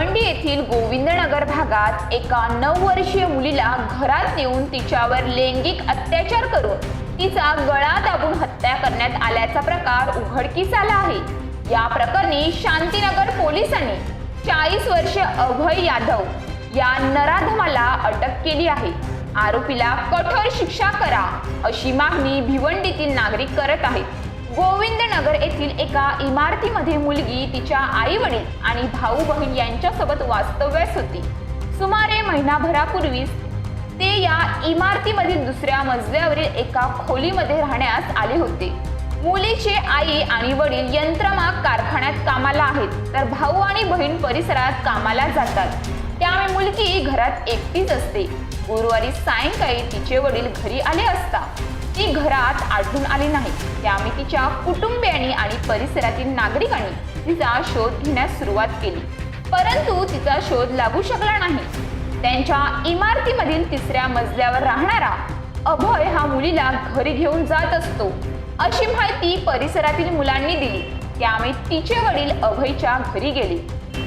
मंडी येथील गोविंदनगर भागात एका नऊ वर्षीय मुलीला घरात नेऊन तिच्यावर लैंगिक अत्याचार करून तिचा गळा दाबून हत्या करण्यात आल्याचा प्रकार उघडकीस आला आहे. या प्रकरणी शांतीनगर पोलिसांनी चाळीस वर्ष अभय यादव या नराधमाला अटक केली आहे. आरोपीला कठोर शिक्षा करा अशी मागणी भिवंडीतील नागरिक करत आहेत. गोविंदनगर येथील एका इमारतीमध्ये मुलगी तिच्या आई वडील आणि भाऊ बहीण यांच्यासोबत वास्तव्यास होती. सुमारे महिनाभरापूर्वीच ते या इमारतीमधील दुसऱ्या मजल्यावरील एका खोलीमध्ये राहण्यास आले होते. मुलीचे आई आणि वडील यंत्रमाग कारखान्यात कामाला आहेत तर भाऊ आणि बहीण परिसरात कामाला जातात. त्यामुळे मुलगी घरात एकटीच असते. गुरुवारी सायंकाळी तिचे वडील घरी आले असता. ती घरात आढळून आली नाही. त्यामुळे तिच्या कुटुंबियांनी आणि परिसरातील नागरिकांनी तिचा शोध घेण्यास सुरुवात केली. परंतु तिचा शोध लागू शकला नाही. त्यांच्या इमारतीमधील तिसऱ्या मजल्यावर राहणारा अभय हा मुलीला घरी घेऊन जात असतो. अशी माहिती परिसरातील मुलांनी दिली. त्यामुळे तिचे वडील अभयच्या घरी गेले.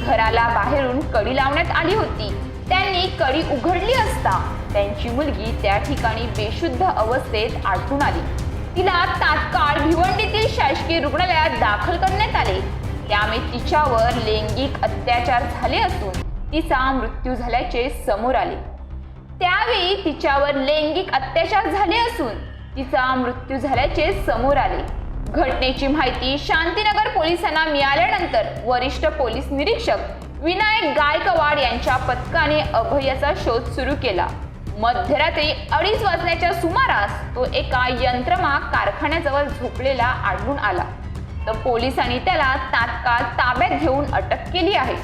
घराला बाहेरून कडी लावण्यात आली होती. त्यांनी कडी उघडली असता त्यांची मुलगी त्या ठिकाणी बेशुद्ध अवस्थेत आढळून आली. तिला तात्काळ भिवंडीतील शासकीय रुग्णालयात दाखल करण्यात आले. त्यामुळे तिच्यावर लैंगिक अत्याचार झाले असून तिचा मृत्यू झाल्याचे समोर आले. त्यावेळी तिच्यावर लैंगिक अत्याचार झाले असून तिचा मृत्यू झाल्याचे समोर आले. घटनेची माहिती शांतीनगर पोलिसांना मिळाल्यानंतर वरिष्ठ पोलीस निरीक्षक विनायक गायकवाड यांच्या पथकाने अभयाचा शोध सुरू केला. मध्यरात्री अडीच वाजण्याच्या सुमारास तो एका यंत्रमा कारखान्याजवळ झोपलेला आढळून आला. तर पोलिसांनी त्याला तात्काळ ताब्यात घेऊन अटक केली आहे.